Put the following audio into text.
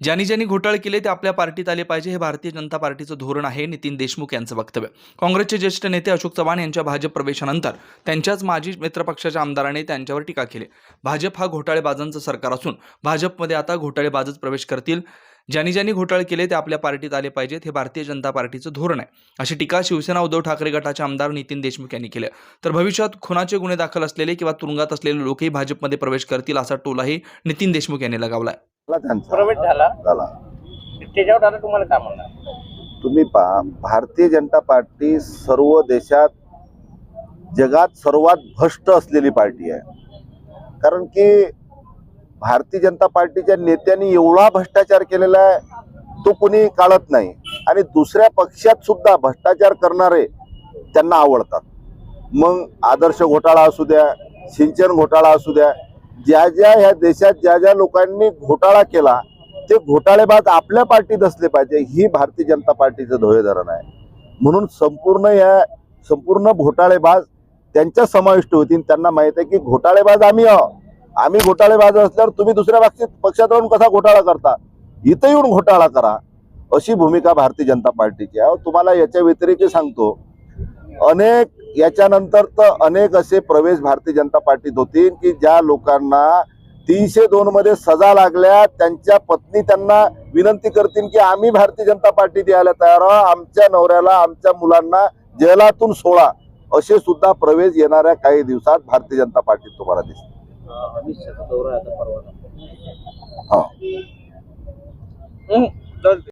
ज्यांनी ज्यांनी घोटाळे केले ते आपल्या पार्टीत आले पाहिजे हे भारतीय जनता पार्टीचं धोरण आहे नितीन देशमुख यांचं वक्तव्य. काँग्रेसचे ज्येष्ठ नेते अशोक चव्हाण यांच्या भाजप प्रवेशानंतर त्यांच्याच माजी मित्रपक्षाच्या आमदाराने त्यांच्यावर टीका केली. भाजप हा घोटाळेबाजांचं सरकार असून भाजपमध्ये आता घोटाळेबाजच प्रवेश करतील. ज्यांनी ज्यांनी घोटाळे केले ते आपल्या पार्टीत आले पाहिजेत हे भारतीय जनता पार्टीचं धोरण आहे. अशी टीका शिवसेना उद्धव ठाकरे गटाचे आमदार नितीन देशमुख यांनी केली. तर भविष्यात खुनाचे गुन्हे दाखल असलेले किंवा तुरुंगात असलेले लोकही भाजपमध्ये प्रवेश करतील असा टोलाही नितीन देशमुख यांनी लगावला झाला त्यांचा. प्रवेश झाला. झाला. त्याच्यावर आता तुम्हाला काय म्हणणार? तुम्ही पहा भारतीय जनता पार्टी सर्व देशात जगात सर्वात भ्रष्ट असलेली पार्टी आहे. कारण की भारतीय जनता पार्टीच्या नेत्यांनी एवढा भ्रष्टाचार केलेला आहे तो कोणी काढत नाही. आणि दुसऱ्या पक्षात सुद्धा भ्रष्टाचार करणारे त्यांना आवडतात. मग आदर्श घोटाळा असू द्या सिंचन घोटाळा असू द्या ज्या ज्या ह्या देशात ज्या ज्या लोकांनी घोटाळा केला ते घोटाळेबाज आपल्या पार्टीत असले पाहिजे ही भारतीय जनता पार्टीचं ध्येयधरण आहे. म्हणून संपूर्ण या संपूर्ण घोटाळेबाज त्यांच्या समाविष्ट होतील त्यांना माहीत आहे की घोटाळेबाज आम्ही आहोत. आम्ही घोटाळेबाज असल्यावर तुम्ही दुसऱ्या पक्षात पक्षात राहून कसा घोटाळा करता? इथं येऊन घोटाळा करा. अशी भूमिका भारतीय जनता पार्टीची आहे. तुम्हाला याच्या व्यतिरिक्त सांगतो अनेक याच्यानंतर तर अनेक असे प्रवेश भारतीय जनता पार्टीत होतील की ज्या लोकांना तीनशे दोन मध्ये सजा लागल्या त्यांच्या पत्नी त्यांना विनंती करतील की आम्ही भारतीय जनता पार्टीत यायला तयार आहोत. आमच्या नवऱ्याला आमच्या मुलांना जेलातून सोळा असे सुद्धा प्रवेश येणाऱ्या काही दिवसात भारतीय जनता पार्टीत तुम्हाला दिसतील.